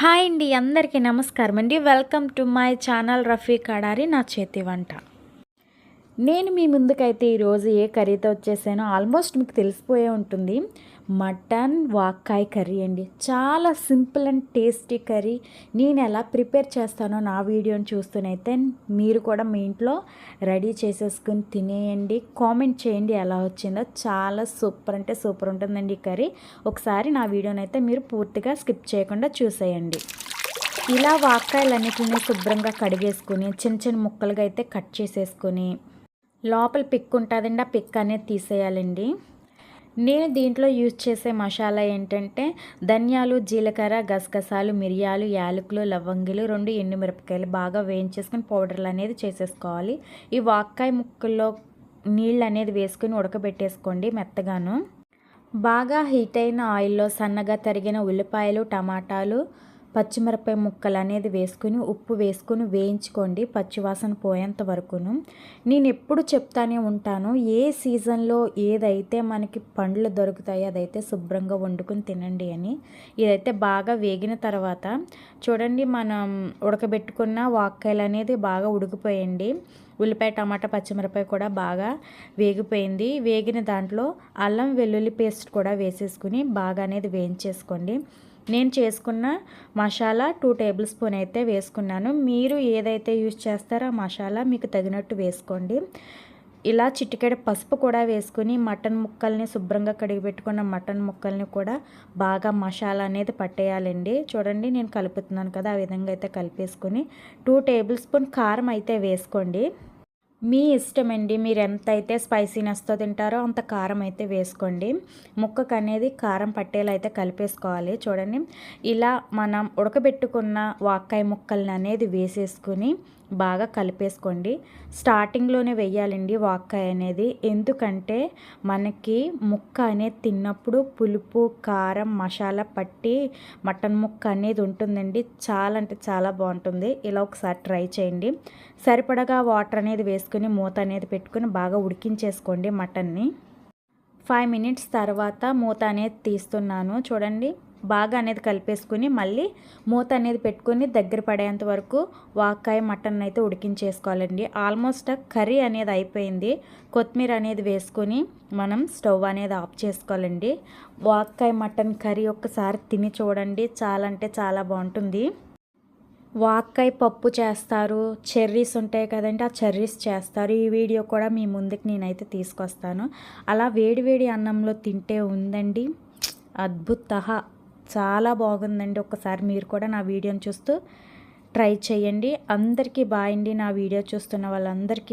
Hi అండి అందరికీ నమస్కారం అండి. Welcome to my channel Rafi Kadari నా చేతి వంట. నేను మీ ముందుకైతే ఈరోజు ఏ కర్రీతో వచ్చేసానో ఆల్మోస్ట్ మీకు తెలిసిపోయే ఉంటుంది. మటన్ వాక్కాయ కర్రీ అండి. చాలా సింపుల్ అండ్ టేస్టీ కర్రీ. నేను ఎలా ప్రిపేర్ చేస్తానో నా వీడియోని చూస్తూనైతే మీరు కూడా మీ ఇంట్లో రెడీ చేసేసుకుని తినేయండి. కామెంట్ చేయండి ఎలా వచ్చిందో. చాలా సూపర్ అంటే సూపర్ ఉంటుందండి ఈ కర్రీ. ఒకసారి నా వీడియోని అయితే మీరు పూర్తిగా స్కిప్ చేయకుండా చూసేయండి. ఇలా వాక్కాయలన్నిటిని శుభ్రంగా కడిగేసుకుని చిన్న చిన్న ముక్కలుగా అయితే కట్ చేసేసుకొని లోపల పిక్ ఉంటుందండి ఆ పిక్ అనేది తీసేయాలండి. నేను దీంట్లో యూజ్ చేసే మసాలా ఏంటంటే ధనియాలు జీలకర్ర గసగసాలు మిరియాలు యాలకులు లవంగిలు రెండు ఎండుమిరపకాయలు బాగా వేయించేసుకుని పౌడర్లు అనేది చేసేసుకోవాలి. ఈ వాక్కాయ ముక్కల్లో నీళ్ళు అనేది వేసుకుని ఉడకబెట్టేసుకోండి మెత్తగాను. బాగా హీట్ అయిన ఆయిల్లో సన్నగా తరిగిన ఉల్లిపాయలు టమాటాలు పచ్చిమిరపకాయ ముక్కలు అనేది వేసుకుని ఉప్పు వేసుకుని వేయించుకోండి పచ్చివాసన పోయేంత వరకును. నేను ఎప్పుడు చెప్తానే ఉంటాను ఏ సీజన్లో ఏదైతే మనకి పండ్లు దొరుకుతాయో అదైతే శుభ్రంగా వండుకొని తినండి అని. ఇదైతే బాగా వేగిన తర్వాత చూడండి మనం ఉడకబెట్టుకున్న వాక్కాయలు అనేది బాగా ఉడికిపోయండి ఉల్లిపాయ టమాటా పచ్చిమిరపాయ కూడా బాగా వేగిపోయింది. వేగిన దాంట్లో అల్లం వెల్లుల్లి పేస్ట్ కూడా వేసేసుకుని బాగా అనేది వేయించేసుకోండి. నేను చేసుకున్న మసాలా టూ టేబుల్ స్పూన్ అయితే వేసుకున్నాను. మీరు ఏదైతే యూజ్ చేస్తారో ఆ మసాలా మీకు తగినట్టు వేసుకోండి. ఇలా చిటికెడ పసుపు కూడా వేసుకుని మటన్ ముక్కల్ని శుభ్రంగా కడిగి పెట్టుకున్న మటన్ ముక్కల్ని కూడా బాగా మసాలా అనేది పట్టేయాలండి. చూడండి నేను కలుపుతున్నాను కదా ఆ విధంగా అయితే కలిపేసుకుని టూ టేబుల్ స్పూన్ కారం అయితే వేసుకోండి. మీ ఇష్టమండి. మీరు ఎంత అయితే స్పైసీనెస్తో తింటారో అంత కారం అయితే వేసుకోండి. ముక్కకు అనేది కారం పట్టేలా అయితే కలిపేసుకోవాలి. చూడండి. ఇలా మనం ఉడకబెట్టుకున్న వాక్కాయ ముక్కల్ని అనేది వేసేసుకుని బాగా కలిపేసుకోండి. స్టార్టింగ్లోనే వెయ్యాలండి వాక్కాయ అనేది ఎందుకంటే మనకి ముక్క అనేది తిన్నప్పుడు పులుపు కారం మసాలా పట్టి మటన్ ముక్క అనేది ఉంటుందండి. చాలా అంటే చాలా బాగుంటుంది. ఇలా ఒకసారి ట్రై చేయండి. సరిపడగా వాటర్ అనేది తీసుకుని మూత అనేది పెట్టుకుని బాగా ఉడికించేసుకోండి మటన్ని. ఫైవ్ మినిట్స్ తర్వాత మూత అనేది తీస్తున్నాను. చూడండి బాగా అనేది కలిపేసుకుని మళ్ళీ మూత అనేది పెట్టుకుని దగ్గర పడేంత వరకు వాకాయ మటన్ అయితే ఉడికించేసుకోవాలండి. ఆల్మోస్ట్ కర్రీ అనేది అయిపోయింది. కొత్తిమీర అనేది వేసుకొని మనం స్టవ్ అనేది ఆఫ్ చేసుకోవాలండి. వాకాయ మటన్ కర్రీ ఒక్కసారి తిని చూడండి. చాలా అంటే చాలా బాగుంటుంది. వాక్కాయ పప్పు చేస్తారు చెర్రీస్ ఉంటాయి కదండి ఆ చెర్రీస్ చేస్తారు. ఈ వీడియో కూడా మీ ముందుకు నేనైతే తీసుకొస్తాను. అలా వేడి వేడి అన్నంలో తింటే ఉందండి. అద్భుత చాలా బాగుందండి. ఒకసారి మీరు కూడా నా వీడియోని చూస్తూ ట్రై చేయండి. అందరికీ బాయ్ నా వీడియో చూస్తున్న వాళ్ళందరికీ